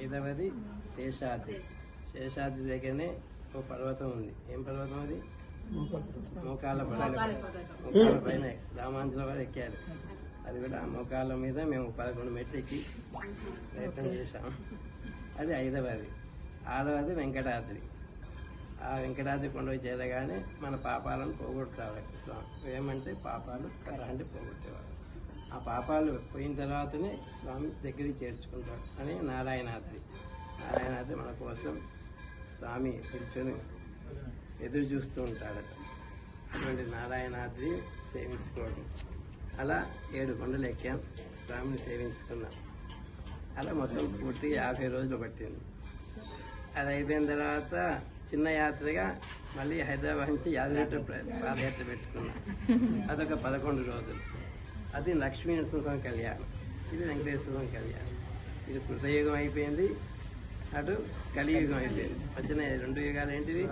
ఐదవది శేషాద్రి. శేషాద్రి దగ్గరనే ఒక పర్వతం ఉంది. ఏం పర్వతం అది? మోకాళ్ళ పైన మోకాళ్ళ పైన. రామాంజల వారు ఎక్కారు. అది కూడా ఆ మోకాళ్ళ మీద మేము పదకొండు మెట్లు ఎక్కి ప్రయత్నం చేశాం అది ఐదవది. ఆరవది వెంకటాద్రి. ఆ వెంకటాద్రి కొండకు చేరగానే మన పాపాలను పోగొట్టాలి స్వామి. ఏమంటే పాపాలు కరాంటి పోగొట్టేవారు. ఆ పాపాలు పోయిన తర్వాతనే స్వామి దగ్గరికి చేర్చుకుంటాడు అని నారాయణాద్రి. నారాయణాద్రి మన కోసం స్వామి పిలుచుని ఎదురు చూస్తూ ఉంటాడట. అటువంటి నారాయణాద్రి సేవించుకోవడం అలా ఏడు కొండలు ఎక్కాం స్వామిని సేవించుకున్నాం. అలా మొత్తం పూర్తిగా యాభై రోజులు పట్టింది. అది అయిపోయిన తర్వాత చిన్న యాత్రగా మళ్ళీ హైదరాబాద్ నుంచి యాదగిరి పాదయాత్ర పెట్టుకున్నాం. అదొక పదకొండు రోజులు. అది లక్ష్మీ నరసింహస్వామి కళ్యాణం ఇది వెంకటేశ్వర స్వామి కళ్యాణం ఇది కృతయుగం అయిపోయింది అటు కలియుగం అయిపోయింది వచ్చిన రెండు యుగాలు ఏంటివి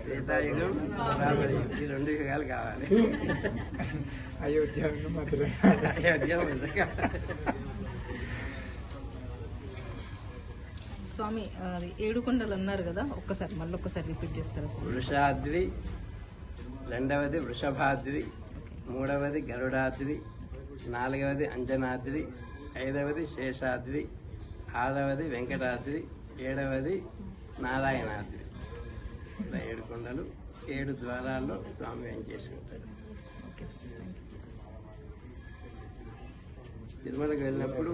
త్రేతాయుగం ద్వాపర యుగం. ఈ రెండు యుగాలు కావాలి అయోధ్య అయోధ్య. స్వామి అది ఏడు కొండలు అన్నారు కదా ఒక్కసారి మళ్ళీ ఒక్కసారి రిపీట్ చేస్తారా? వృషాద్రి రెండవది వృషభాద్రి మూడవది గరుడాద్రి నాలుగవది అంజనాద్రి ఐదవది శేషాద్రి ఆరవది వెంకటాద్రి ఏడవది నారాయణాద్రి. ఇలా ఏడు కొండలు ఏడు ద్వారాల్లో స్వామి వెంచేసి ఉంటాడు. తిరుమలకు వెళ్ళినప్పుడు